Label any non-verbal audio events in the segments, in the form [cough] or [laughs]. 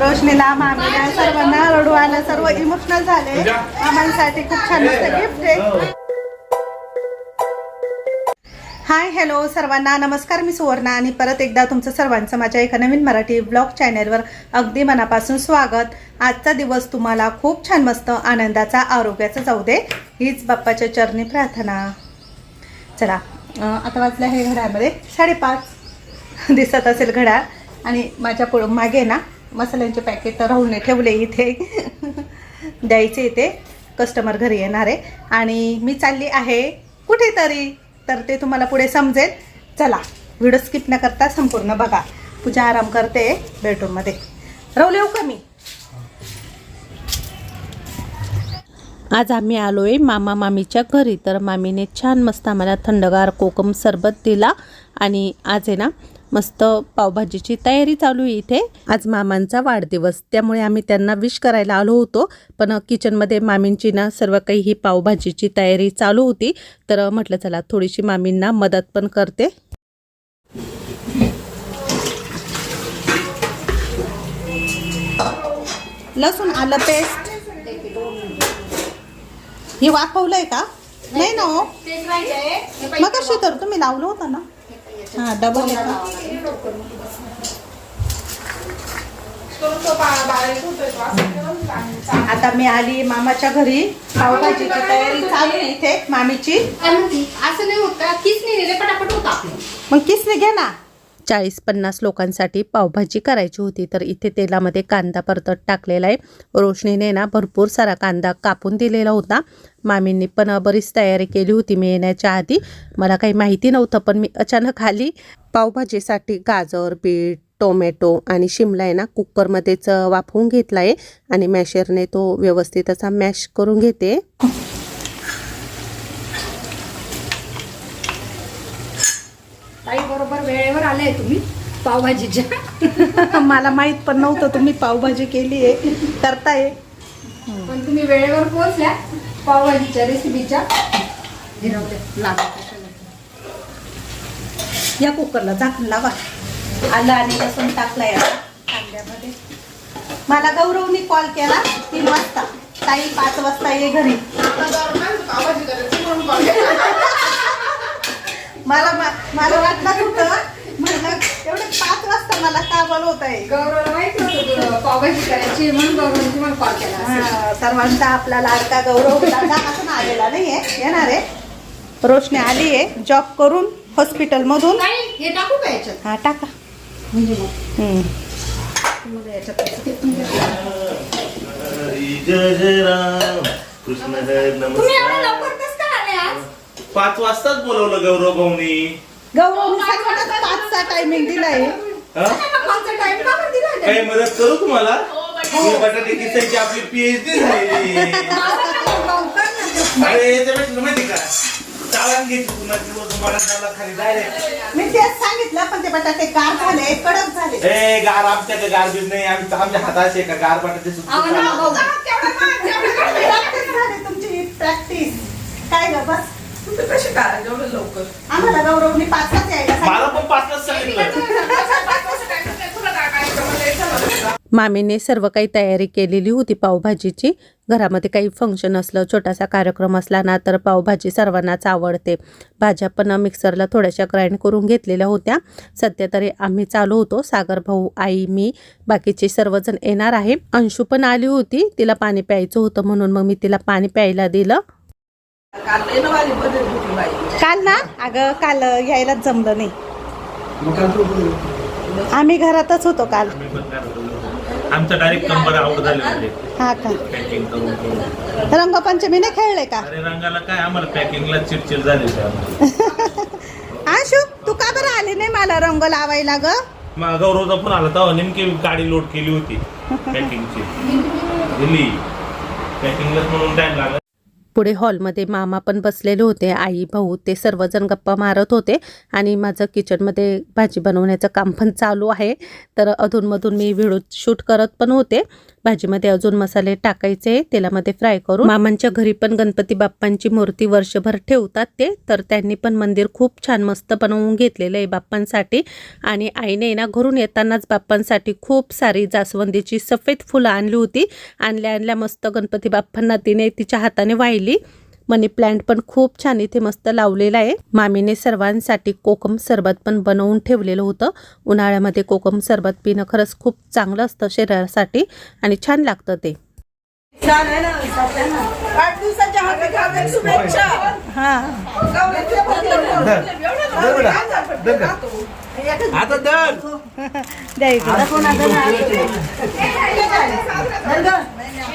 रोशनीला मामीला सर्वांना रडू आलं सर्व इमोशनल झाले. मामांसाठी खूप छान गिफ्ट आहे. हाय हॅलो सर्वांना. नमस्कार मी सुवर्णा आणि परत एकदा तुमचं सर्वांचं माझ्या एका नवीन मराठी ब्लॉग चॅनलवर अगदी मनापासून स्वागत. आजचा दिवस तुम्हाला खूप छान मस्त आनंदाचा आरोग्याचा जाऊ दे. हीच बाप्पाच्या चरणी प्रार्थना. चला आता वाजलं आहे घड्यामध्ये साडेपाच. दिसत असेल घड्याळ. आणि माझ्या पुढं मागे ना मसाल्यांचे पॅकेट राहून ठेवले इथे. द्यायचे इथे. कस्टमर घरी येणार आहे. आणि मी चालली आहे कुठेतरी. तर ते तुम्हाला पुढे समजेल. चला व्हिडिओ स्किप न करता संपूर्ण बघा. पूजा आराम करते बेडरूममध्ये राहू येऊ का मी. आज आम्ही आलो आहे मामा मामीच्या घरी. तर मामीने छान मस्त आम्हाला थंडगार कोकम सरबत दिला. आणि आज आहे ना मस्त पावभाजीची तयारी चालू आहे इथे. आज मामांचा वाढदिवस त्यामुळे आम्ही त्यांना विश करायला आलो होतो. पण किचनमध्ये मामींची ना सर्व काही ही पावभाजीची तयारी चालू होती. तर म्हटलं चला थोडीशी मामींना मदत पण करते. लसूण आलं पेस्ट ही वाफवलंय का? नाही ना हो. मग कशी तर तुम्ही लावलं होतं ना. हा डबल आता मी आली मामाच्या घरी. पावभाजीची तयारी चालू आहे इथे मामीची? असं नाही होत का? किस नाही नेले पटापट होत मग किसने घे ना. चाळीस पन्नास लोकांसाठी पावभाजी करायची होती. तर इथे तेलामध्ये कांदा परतत टाकलेला आहे. रोशनीने ना भरपूर सारा कांदा कापून दिलेला होता. मामींनी पण बरीच तयारी केली होती मी येण्याच्या आधी. मला काही माहिती नव्हतं पण मी अचानक आली. पावभाजीसाठी गाजर बीट टोमॅटो आणि शिमला आहे ना कुकरमध्येच वाफवून घेतला आहे आणि मॅशरने तो व्यवस्थित असा मॅश करून घेते ताई बरोबर वेळेवर आले तुम्ही पावभाजीच्या [laughs] मला माहीत पण नव्हतं तुम्ही पावभाजी केली आहे. करताय. पण तुम्ही वेळेवर पोहोचल्या पावभाजीच्या रेसिपीच्या या कुकरला झाकण लावा. आलं आणि लसूण टाकलाय आता. कांद्यामध्ये. मला गौरवनी कॉल केला. तीन वाजता. ताई पाच वाजता ये घरी. [laughs] मला मा- मला वाटलं होतं एवढे पाच वाजता मला का बोलवत आहे. गौरवला माहिती होतं तुला पावभाजी करायची म्हणून गौरवने तुम्हाला कॉल केला असेल. हा, सर्वांचा आपला लाडका गौरव दादा अजून आलेला नाहीये येणार आहे. रोशनी आली आहे जॉब करून हॉस्पिटलमधून ताई हे टाकू का याच्यात? हा टाका. म्हणजे मग? हम्म. तुम्हाला याच्यात असं ते पण द्या. हरी जय जय राम कृष्ण हर तुम्ही एवढ्या नमस्कार लवकर कसं काय आले आज? पाच वाजताच बोलवलं गौरव भाऊनी. गौरवने सगळ्यांना पाचचा टायमिंग दिलाय? हा? काही? मदत करू तुम्हाला? ही बटाटे आपली पीएचडी ना. अरे याच्यापेक्षा माहिती का? चाळण पुन्हा दिवस तुम्हाला त्याला खाली डायरेक्ट मी तेच सांगितलं पण ते बटाटे गार झाले कडक झाले. ए गार आमच्याकडे गारबीर नाही आम्ही आमच्या हाताचे का? गार बटाटे सुद्धा अहो, ना, भाऊ. प्रॅक्टिस झाली तुमची प्रॅक्टिस काय ग बस आम्हाला गौरवनी पाचलाच यायला मला सांगितलं. पण पाचलाच सांगितलं मामीने सर्व काही तयारी केलेली होती पावभाजीची. घरामध्ये काही फंक्शन असलं छोटासा कार्यक्रम असला ना तर पावभाजी सर्वांनाच आवडते. भाज्या पण मिक्सरला थोड्याशा ग्राइंड करून घेतलेल्या होत्या. सध्या तरी आम्ही चालू होतो. सागर भाऊ आई मी बाकीचे सर्वजण येणार आहे. अंशू पण आली होती. तिला पाणी प्यायचं होतं म्हणून मग मी तिला पाणी प्यायला दिलं. काल ना? अगं काल यायलाच जमलं नाही. आम्ही घरातच होतो काल. आमचं डायरेक्ट कंबर आवड झाले होते हा का? रंगपंचमी नाही खेळले का? अरे रंगाला काय? आम्हाला पॅकिंगला चिडचिड झाली. [laughs] आशू तू का बरं आली नाही मला रंग लावायला ग? गौरवचा फोन आला तेव्हा नेमकी गाडी लोड केली होती पॅकिंगची दिली पॅकिंगलाच म्हणून टाइम लागला. पुढे हॉलमध्ये मामा पण बसलेले होते आई भाऊ ते सर्वजण गप्पा मारत होते आणि माझं किचनमध्ये भाजी बनवण्याचं काम पण चालू आहे. तर अधूनमधून मी व्हिडिओ शूट करत पण होते. भाजीमध्ये अजून मसाले टाकायचे तेलामध्ये फ्राय करून. मामांच्या घरी पण गणपती बाप्पांची मूर्ती वर्षभर ठेवतात ते तर त्यांनी पण मंदिर खूप छान मस्त बनवून घेतलेलं आहे बाप्पांसाठी. आणि आईने ना घरून येतानाच बाप्पांसाठी खूप सारी जास्वंदीची सफेद फुलं आणली होती. आणल्या आणल्या मस्त गणपती बाप्पांना तिने तिच्या हाताने वाहिली. मनी प्लांट पण खूप छान इथे मस्त लावलेला आहे. मामीने सर्वांसाठी कोकम सरबत पण बनवून ठेवलेलं होतं. उन्हाळ्यामध्ये कोकम सरबत पिणं खरंच खूप चांगलं असतं शरीरासाठी आणि छान लागतं ते. हा आता दर. [laughs]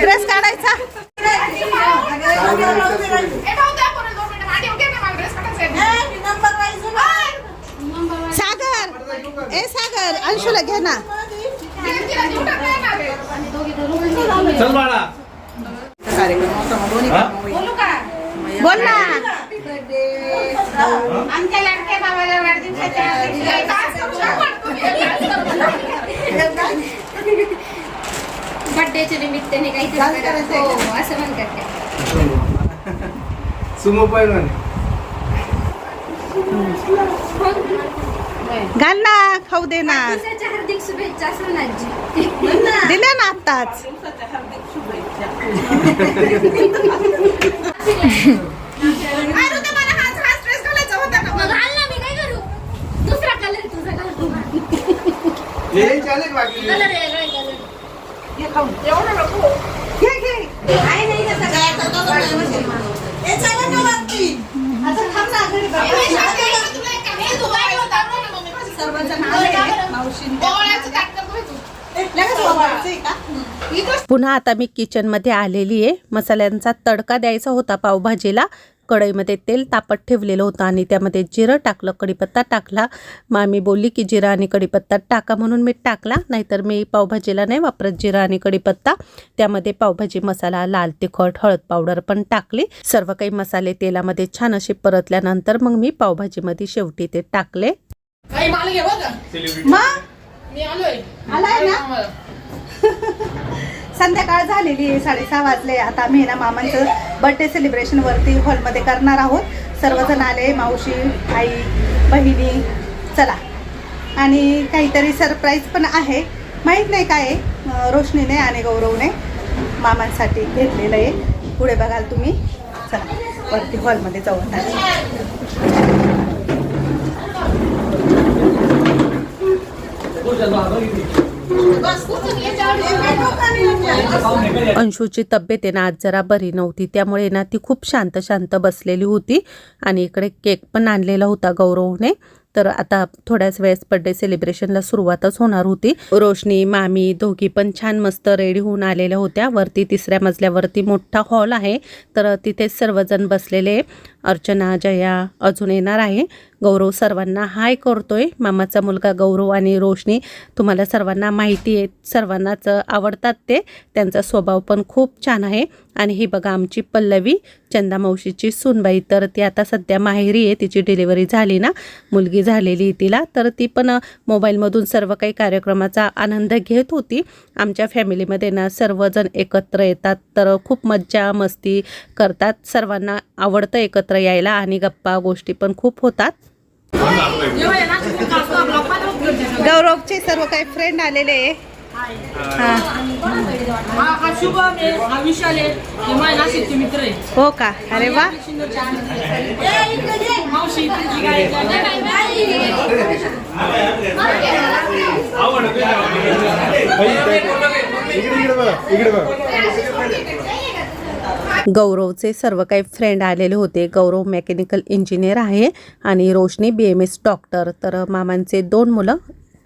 ड्रेस काढायचा. सागर ए सागर अंशुला घे ना. चल बाळा. हा? बोल ना. आमच्या लाडक्या बाबाला बर्थडेच्या निमित्ताने काहीतरी करायचं. हो, असं म्हणतात ते. [laughs] सुमो पैलवान. घाल ना खाऊ दे ना. वाढदिवसाच्या हार्दिक शुभेच्छा सोनाजी [laughs] दिल्या ना आत्ताच [laughs] मग घाल ना मी काय करू दुसरा कलर तुझा घालतो हे चालेल बाकी कलर वेगळा कलर घे घे आहे नाही का सगळ्याचं? हे चालेल ना वरती. आता थांब ना, घरी बघ. सर्वांचं नाव आहे. मावशींच्या. लगेच वापरायचंय का? पुन्हा आता मी किचनमध्ये आलेली आहे. मसाल्यांचा तडका द्यायचा होता पावभाजीला. कढईमध्ये तेल तापत ठेवलेलं होतं आणि त्यामध्ये जिरं टाकलं कढीपत्ता टाकला. मामी बोलली की जिरा आणि कढीपत्ता टाका म्हणून मी टाकला नाहीतर मी पावभाजीला नाही वापरत जिरा आणि कढीपत्ता. त्यामध्ये पावभाजी मसाला लाल तिखट हळद पावडर पण टाकली. सर्व काही मसाले तेलामध्ये छान असे परतल्यानंतर मग मी पावभाजीमध्ये शेवटी ते टाकले. मग? आलाय. ना? [laughs] संध्याकाळ झालेली आहे साडेसहा वाजले. आता आम्ही ना मामांचं बर्थडे सेलिब्रेशन वरती हॉलमध्ये करणार आहोत. सर्वजण आले मावशी आई बहिणी चला. आणि काहीतरी सरप्राईज पण आहे. माहीत नाही काय आहे. रोशनीने आणि गौरवने मामांसाठी घेतलेलं आहे. पुढे बघाल तुम्ही. चला वरती हॉलमध्ये जाऊ आता. अंशूची तब्येत आहे ना आज जरा बरी नव्हती. त्यामुळे ना ती खूप शांत शांत बसलेली होती. आणि इकडे केक पण आणलेला होता गौरवने. तर आता थोड्याच वेळेस बर्थडे सेलिब्रेशनला सुरुवातच होणार होती. रोशनी मामी दोघी पण छान मस्त रेडी होऊन आलेल्या होत्या. वरती तिसऱ्या मजल्यावरती मोठा हॉल आहे. तर तिथे सर्वजण बसलेले अर्चना जया अजून येणार आहे. गौरव सर्वांना हाय करतोय. मामाचा मुलगा गौरव आणि रोशनी तुम्हाला सर्वांना माहिती आहे. सर्वांनाच आवडतात ते. त्यांचा स्वभाव पण खूप छान आहे. आणि ही बघा आमची पल्लवी चंदा मावशीची सूनबाई. तर ती आता सध्या माहेरी आहे तिची डिलिव्हरी झाली ना. मुलगी झालेली तिला. तर ती पण मोबाईलमधून सर्व काही कार्यक्रमाचा आनंद घेत होती. आमच्या फॅमिलीमध्ये ना सर्वजण एकत्र येतात. तर खूप मज्जा मस्ती करतात. सर्वांना आवडतं एकत्र यायला आणि गप्पा गोष्टी पण खूप होतात. गौरवचे सर्व काही फ्रेंड आलेले आहे. हा. हा शुभम आहे हा विशाल आहे हे नाशिकचे मित्र आहे हो का? अरे वा. मावशी तुमची गौरवचे सर्व काही फ्रेंड आलेले होते. गौरव मेकॅनिकल इंजिनियर आहे आणि Roshni B M S doctor तर मामांचे दोन मुलं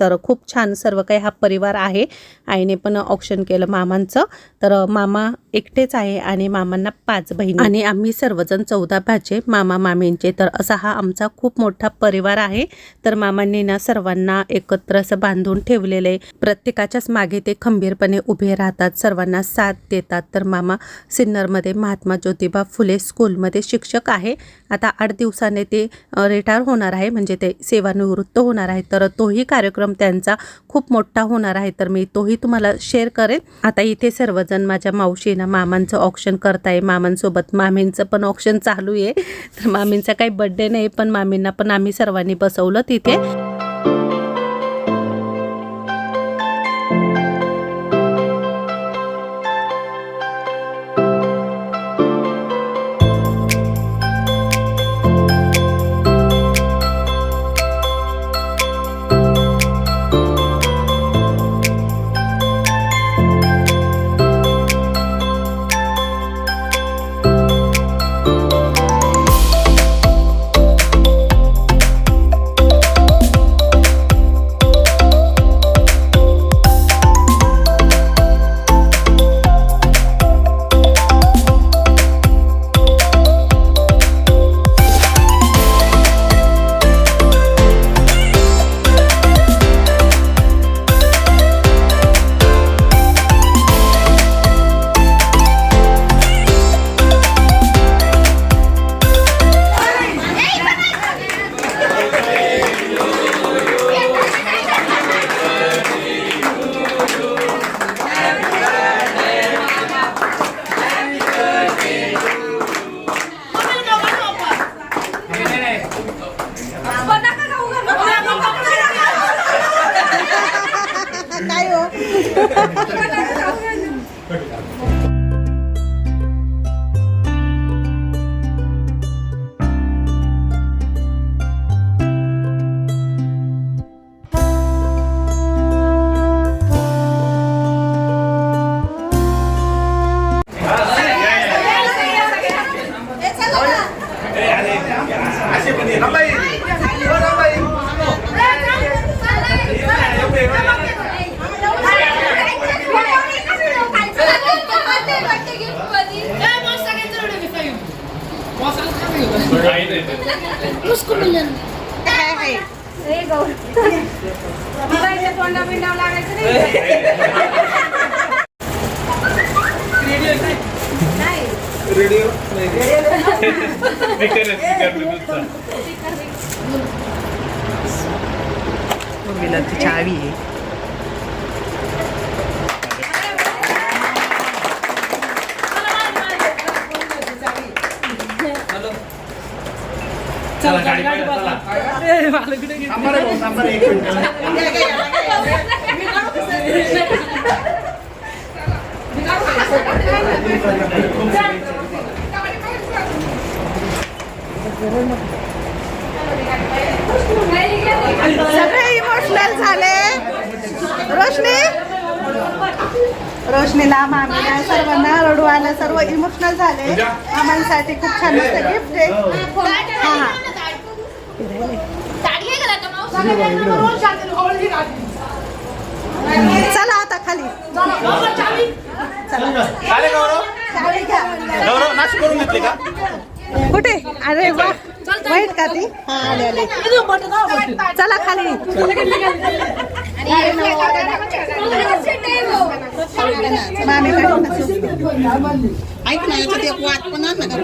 तर खूप छान सर्व काही हा परिवार आहे. आईने पण ऑप्शन केलं मामांचं. तर मामा एकटेच आहे आणि मामांना पाच बहिणी. आणि आम्ही सर्वजण चौदा भाचे मामा मामींचे. तर असा हा आमचा खूप मोठा परिवार आहे. तर मामांनी ना सर्वांना एकत्र असं बांधून ठेवलेलं आहे. प्रत्येकाच्याच मागे ते खंबीरपणे उभे राहतात. सर्वांना साथ देतात. तर मामा सिन्नरमध्ये महात्मा ज्योतिबा फुले स्कूलमध्ये शिक्षक आहे. आता आठ दिवसाने ते रिटायर होणार आहे. म्हणजे ते सेवानिवृत्त होणार आहे. तर तोही कार्यक्रम त्यांचा खूप मोठा होणार आहे. तर मी तोही तुम्हाला शेअर करेन. आता इथे सर्वजण माझ्या मावशीना मामांचं ऑप्शन करताय मामांसोबत मामींचं पण ऑप्शन चालू आहे. तर मामींचा काही बड्डे नाही पण मामींना पण आम्ही सर्वांनी बसवलं तिथे. स्पीकर आहे. स्पीकर चावी आहे? चला गाडी पाहिजे, चला थांबा रे भाऊ, थांबा रे एक मिनिट. सगळे इमोशनल झाले. रोशनी? रोशनीला मामीला सर्वांना रडू आलं सर्व इमोशनल झाले. मामांसाठी खूप छान मस्त गिफ्ट आहे. हा हा. चला आता खाली. गौरव. चावी घ्या. गौरव नाशिक करून घेतले का? कुठे? अरे वा. वाईट का ती? हा आले आले चला खाली. मामी ऐक ना याच्यात एक वाट पण आण ना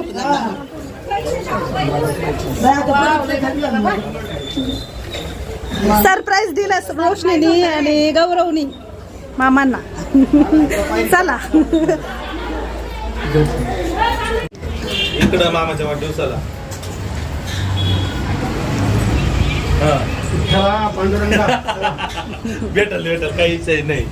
सरप्राईज दिलं रोशनीनी आणि गौरवनी मामांना. चला. इकडं मामाच्या वाढदिवसाला. हा. [laughs] भेटल भेटल काहीच नाही.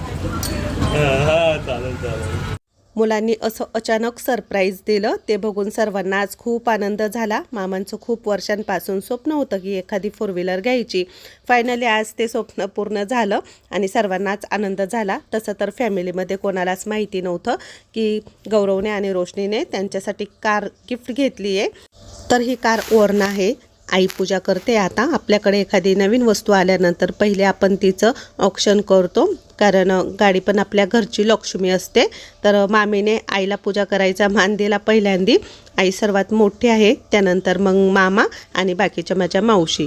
हा हा, चालेल चालेल. मुलांनी असं अचानक सरप्राईज दिलं ते बघून सर्वांना आज खूप आनंद झाला. मामांचं खूप वर्षांपासून स्वप्न होतं की एखादी फोर व्हीलर घ्यायची. फायनली आज ते स्वप्न पूर्ण झालं आणि सर्वांनाच आनंद झाला. तसं तर फॅमिलीमध्ये कोणालाच माहिती नव्हतं की गौरवने आणि रोशनीने त्यांच्यासाठी कार गिफ्ट घेतली आहे तर ही कार ओर्न आहे आई पूजा करते. आता आपल्याकडे एखादी नवीन वस्तू आल्यानंतर पहिले आपण तिचं ऑप्शन करतो. कारण गाडी पण आपल्या घरची लक्ष्मी असते. तर मामीने आईला पूजा करायचा मान दिला पहिल्यांदी. आई सर्वात मोठी आहे. त्यानंतर मग मामा आणि बाकीच्या माझ्या मावशी.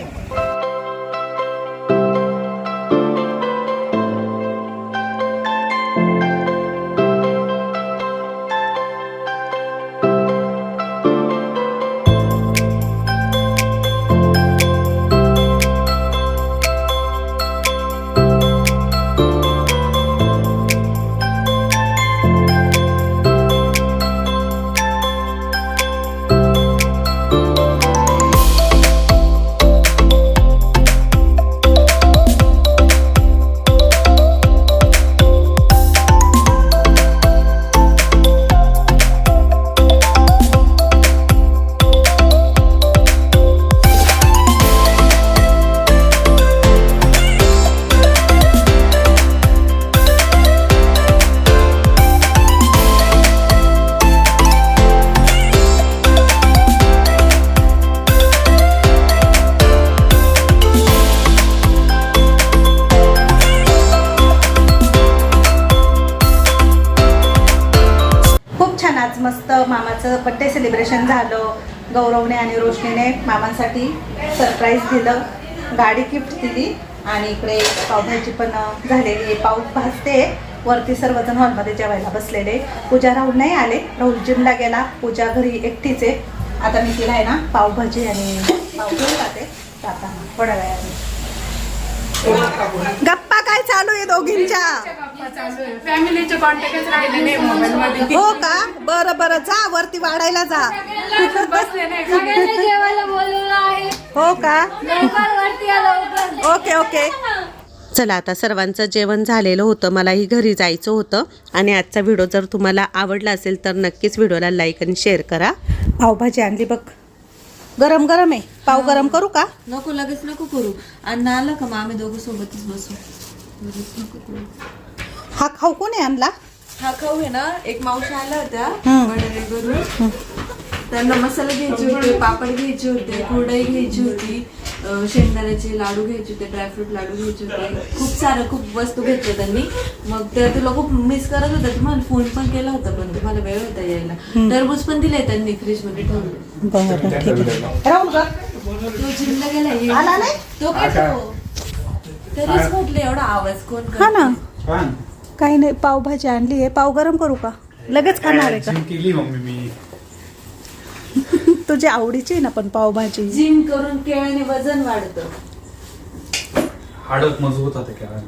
सेलिब्रेशन झालं. गौरवने आणि रोशनीने मामांसाठी सरप्राईज दिलं. गाडी गिफ्ट दिली आणि इकडे पावभाजी पण झालेली आहे. पाऊस भाजते वरती सर्वजण हॉलमध्ये जेवायला बसलेले पूजा राहुल नाही आले. राहुल जिमला गेला. पूजा घरी एकटीच आहे. आता मी तिला आहे ना पावभाजी आणि पाव घेऊन जाते. जाताना थोड्या गप्पा काय चालू आहे दोघींच्या? फॅमिलीचे कॉन्टॅक्टच राहिले नाही मोबाईल मध्ये. हो का? बरं बरं. जा वरती वाढायला जा. बसले नाही सगळ्यांना जेवायला बोलवलं आहे. हो का? Okay okay. चला आता सर्वांचं जेवण झालेलं होतं. मलाही घरी जायचं होतं. आणि आजचा व्हिडिओ जर तुम्हाला आवडला असेल तर नक्कीच व्हिडिओला लाईक आणि शेअर करा. पावभाजी आणली बघ. गरम गरम आहे. पाव गरम करू का? नको लगेच नको करू. अन्न आलं का मग आम्ही दोघं सोबतच बसू. लगेच नको करू. हा खाऊ कोणी आणला? हा खाऊ आहे ना एक मावशी आल्या होत्या हम्म. वडाळे करून. त्यांना मसाला घ्यायचे होते पापड घ्यायचे होते कुरडई घ्यायची होती अं, शेंगदाण्याचे लाडू घ्यायचे होते ड्रायफ्रूट लाडू घ्यायचे होते. खूप सारं खूप वस्तू घेतल्या त्यांनी. मग त्या तुला खूप मिस करत होत्या. तुम्हाला फोन पण केला होता पण तुम्हाला वेळ होता यायला. टरबूज पण दिले त्यांनी फ्रीजमध्ये ठेवले बरं ठीक आहे. राहुल. आला नाही? तो तरीच एवढा आवाज कोण हा ना. काही नाही पावभाजी आणली आहे. पाव गरम करू का? लगेच खाणार आहे का? [laughs] तुझी आवडीची आहे ना पण पावभाजी. जिम करून केळ्याने वजन वाढतं. हाडक मजबूत होते का